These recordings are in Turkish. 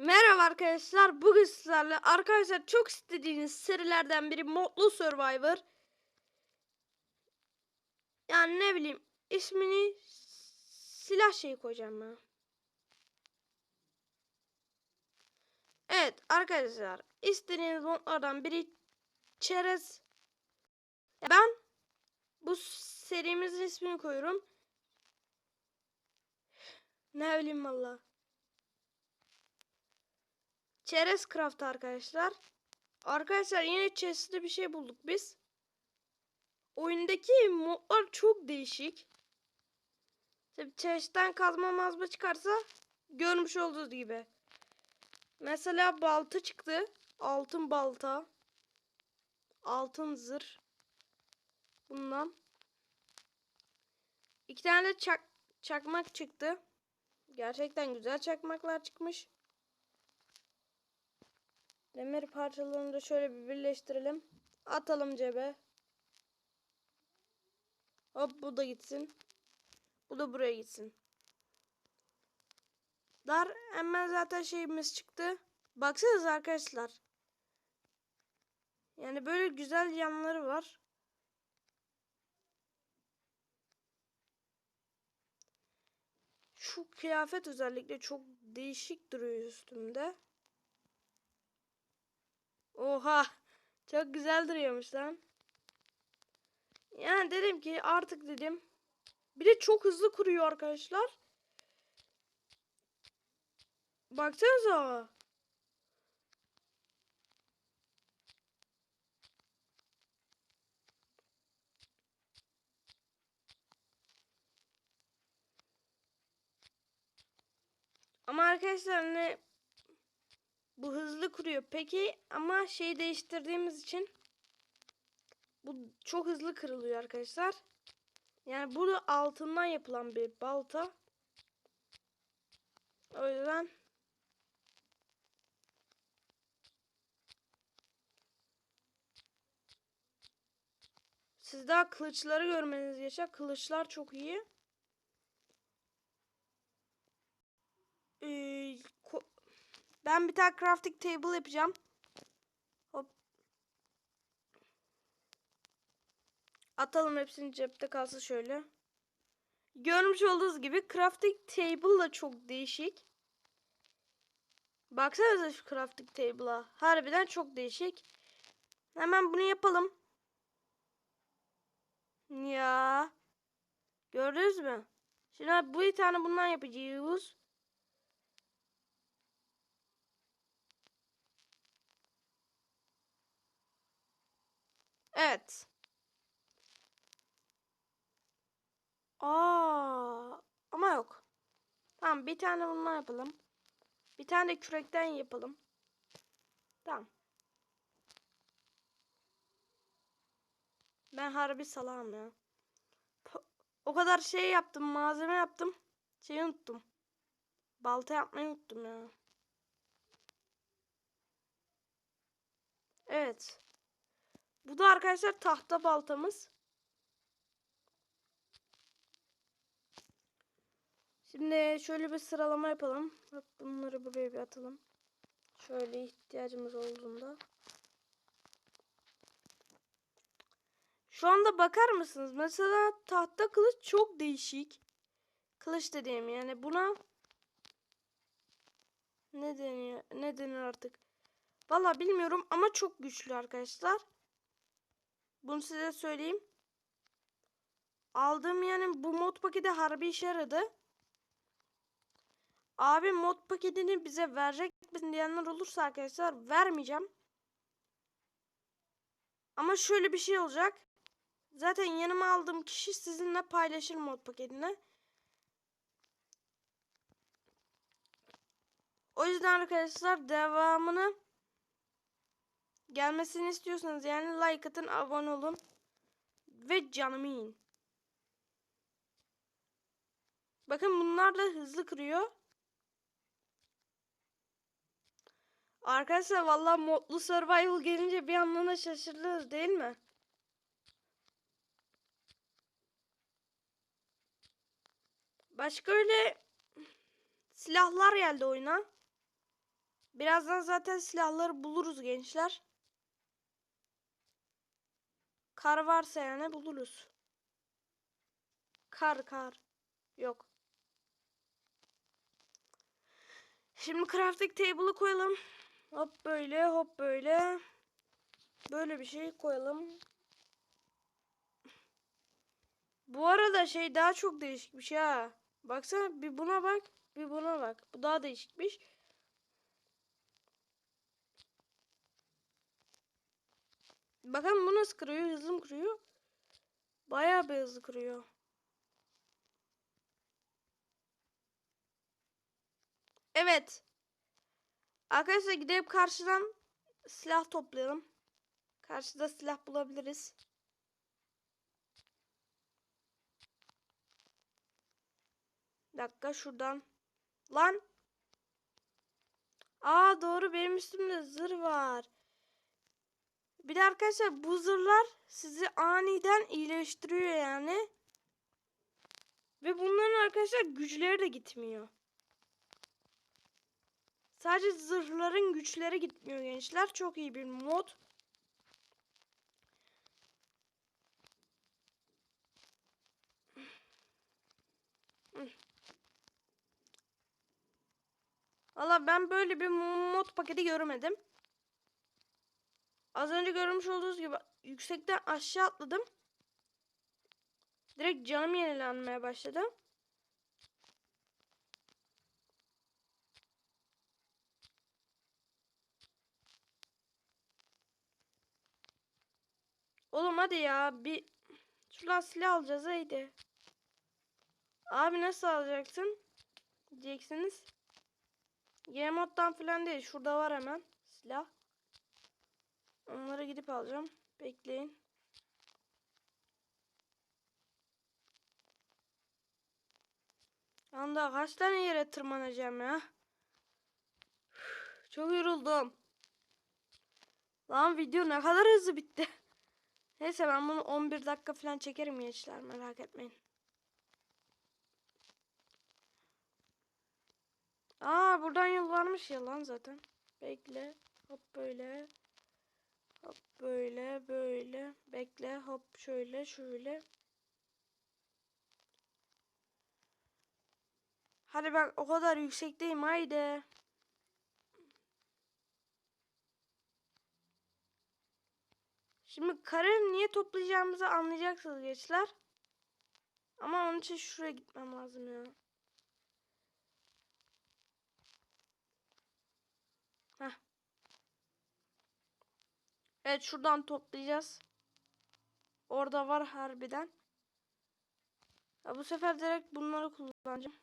Merhaba arkadaşlar. Bugün sizlerle arkadaşlar çok istediğiniz serilerden biri Modlu Survivor. Yani ne bileyim ismini silah şeyi koyacağım ben. Evet arkadaşlar istediğiniz modlardan biri çerez. Ben bu serimizin ismini koyuyorum. Ne bileyim valla. Çerez Craft arkadaşlar. Arkadaşlar yine chest'te bir şey bulduk biz. Oyundaki modlar çok değişik. Tabii chest'ten kazma mazma çıkarsa görmüş olduğunuz gibi. Mesela balta çıktı. Altın balta. Altın zırh. Bundan. İki tane de çak çakmak çıktı. Gerçekten güzel çakmaklar çıkmış. Demir parçalarını da şöyle bir birleştirelim. Atalım cebe. Hop bu da gitsin. Bu da buraya gitsin. Dar hemen zaten şeyimiz çıktı. Baksanız arkadaşlar. Yani böyle güzel yanları var. Şu kıyafet özellikle çok değişik duruyor üstümde. Oha. Çok güzel duruyormuş lan. Yani dedim ki artık dedim. Bir de çok hızlı kuruyor arkadaşlar. Baksanıza. Ama arkadaşlar ne bu hızlı kuruyor. Peki ama şey değiştirdiğimiz için bu çok hızlı kırılıyor arkadaşlar. Yani bu da altından yapılan bir balta. O yüzden Siz daha kılıçları görmeniz yaşa. Kılıçlar çok iyi. Ee, ben bir tane crafting table yapacağım. Hop. Atalım hepsini cepte kalsın şöyle. Görmüş olduğunuz gibi crafting table da çok değişik. Baksanıza şu crafting table'a. Harbiden çok değişik. Hemen bunu yapalım. Ya. Gördünüz mü? Şimdi bu bir tane bundan yapacağız. Evet. Aa, ama yok. Tamam bir tane bundan yapalım. Bir tane de kürekten yapalım. Tamam. Ben harbi salam ya. O kadar şey yaptım, malzeme yaptım. Şeyi unuttum. Balta yapmayı unuttum ya. Evet. Bu da arkadaşlar tahta baltamız. Şimdi şöyle bir sıralama yapalım. Bunları buraya bir atalım. Şöyle ihtiyacımız olduğunda. Şu anda bakar mısınız? Mesela tahta kılıç çok değişik. Kılıç dediğim yani buna ne deniyor? Ne denir artık? Valla bilmiyorum ama çok güçlü arkadaşlar. Bunu size söyleyeyim. Aldığım yani bu mod paketi harbi işe yaradı. Abi mod paketini bize verecek misin diyenler olursa arkadaşlar vermeyeceğim. Ama şöyle bir şey olacak. Zaten yanıma aldığım kişi sizinle paylaşır mod paketini. O yüzden arkadaşlar devamını gelmesini istiyorsanız yani like atın, abone olun ve canımı yiyin. Bakın bunlar da hızlı kırıyor. Arkadaşlar vallahi modlu survival gelince bir anlamda şaşırdınız değil mi? Başka öyle silahlar geldi oyuna. Birazdan zaten silahları buluruz gençler. Kar varsa yani buluruz. Kar kar. Yok. Şimdi crafting table'ı koyalım. Hop böyle hop böyle. Böyle bir şey koyalım. Bu arada şey daha çok değişikmiş ha. Baksana bir buna bak, bir buna bak. Bu daha değişikmiş. Bakın bu nasıl kırıyor? Hızlı mı kırıyor? Bayağı bir hızlı kırıyor. Evet. Arkadaşlar gidip karşıdan silah toplayalım. Karşıda silah bulabiliriz. Dakika şuradan. Lan. Aa doğru benim üstümde zırh var. Bir de arkadaşlar bu zırhlar sizi aniden iyileştiriyor yani. Ve bunların arkadaşlar güçleri de gitmiyor. Sadece zırhların güçleri gitmiyor gençler. Çok iyi bir mod. Valla ben böyle bir mod paketi görmedim. Az önce görmüş olduğunuz gibi yüksekten aşağı atladım. Direkt canım yenilenmeye başladı. Oğlum hadi ya bir şuradan silah alacağız haydi. Abi nasıl alacaksın? Diyeceksiniz. Game moddan falan değil. Şurada var hemen silah. Onları gidip alacağım. Bekleyin. Anda kaç tane yere tırmanacağım ya? Çok yoruldum. Lan video ne kadar hızlı bitti. Neyse ben bunu 11 dakika falan çekerim gençler merak etmeyin. Aa buradan yol varmış ya lan zaten. Bekle. Hop böyle. Hop böyle böyle. Bekle hop şöyle şöyle. Hadi bak o kadar yüksekteyim haydi. Şimdi karı niye toplayacağımızı anlayacaksınız gençler. Ama onun için şuraya gitmem lazım ya. Heh. Evet şuradan toplayacağız. Orada var harbiden. Ya bu sefer direkt bunları kullanacağım.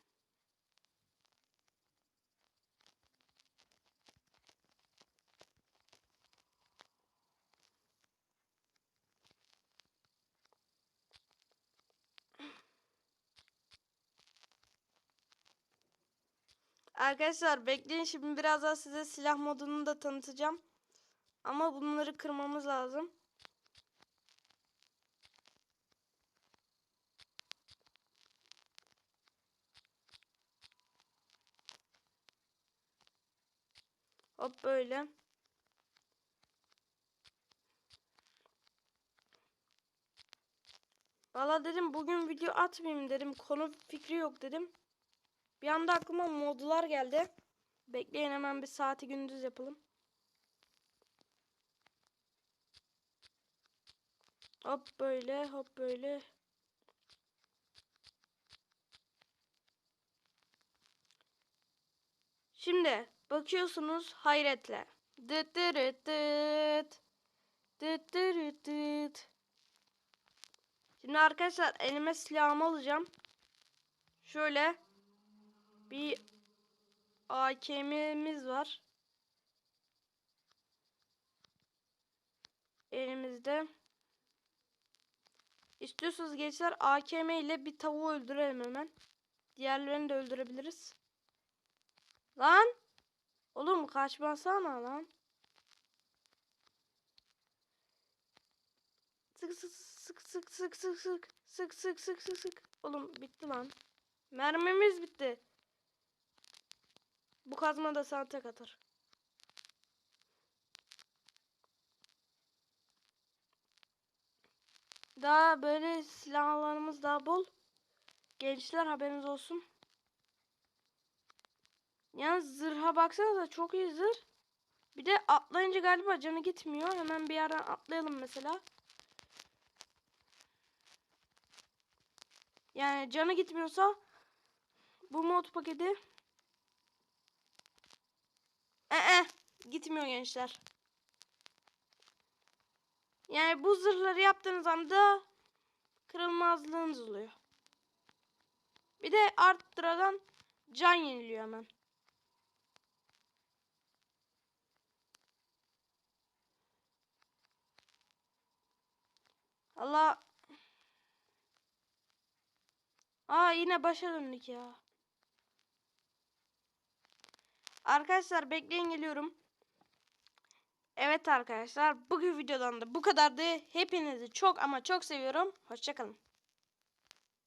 Arkadaşlar bekleyin şimdi birazdan size silah modunu da tanıtacağım. Ama bunları kırmamız lazım. Hop böyle. Valla dedim bugün video atmayayım dedim. Konu fikri yok dedim. Bir anda aklıma modlar geldi. Bekleyin hemen bir saati gündüz yapalım. Hop böyle hop böyle. Şimdi bakıyorsunuz hayretle. Dıt dırıt dıt. Dıt dırıt dıt. Şimdi arkadaşlar elime silahımı alacağım. Şöyle bir AKM'miz var. Elimizde. İstiyorsanız gençler AKM ile bir tavuğu öldürelim hemen. Diğerlerini de öldürebiliriz. Lan! Oğlum kaçmasana lan. Sık sık sık sık sık sık sık sık sık sık sık sık. Oğlum bitti lan. Mermimiz bitti. Bu kazma da sana tek atar. Daha böyle silahlarımız daha bol. Gençler haberiniz olsun. Yalnız zırha baksanıza çok iyi zırh. Bir de atlayınca galiba canı gitmiyor. Hemen bir yerden atlayalım mesela. Yani canı gitmiyorsa bu mod paketi ee, gitmiyor gençler. Yani bu zırhları yaptığınız anda kırılmazlığınız oluyor. Bir de arttıradan can yeniliyor hemen. Allah. Aa yine başa döndük ya. Arkadaşlar bekleyin geliyorum. Evet arkadaşlar bugün videodan da bu kadardı. Hepinizi çok ama çok seviyorum. Hoşçakalın.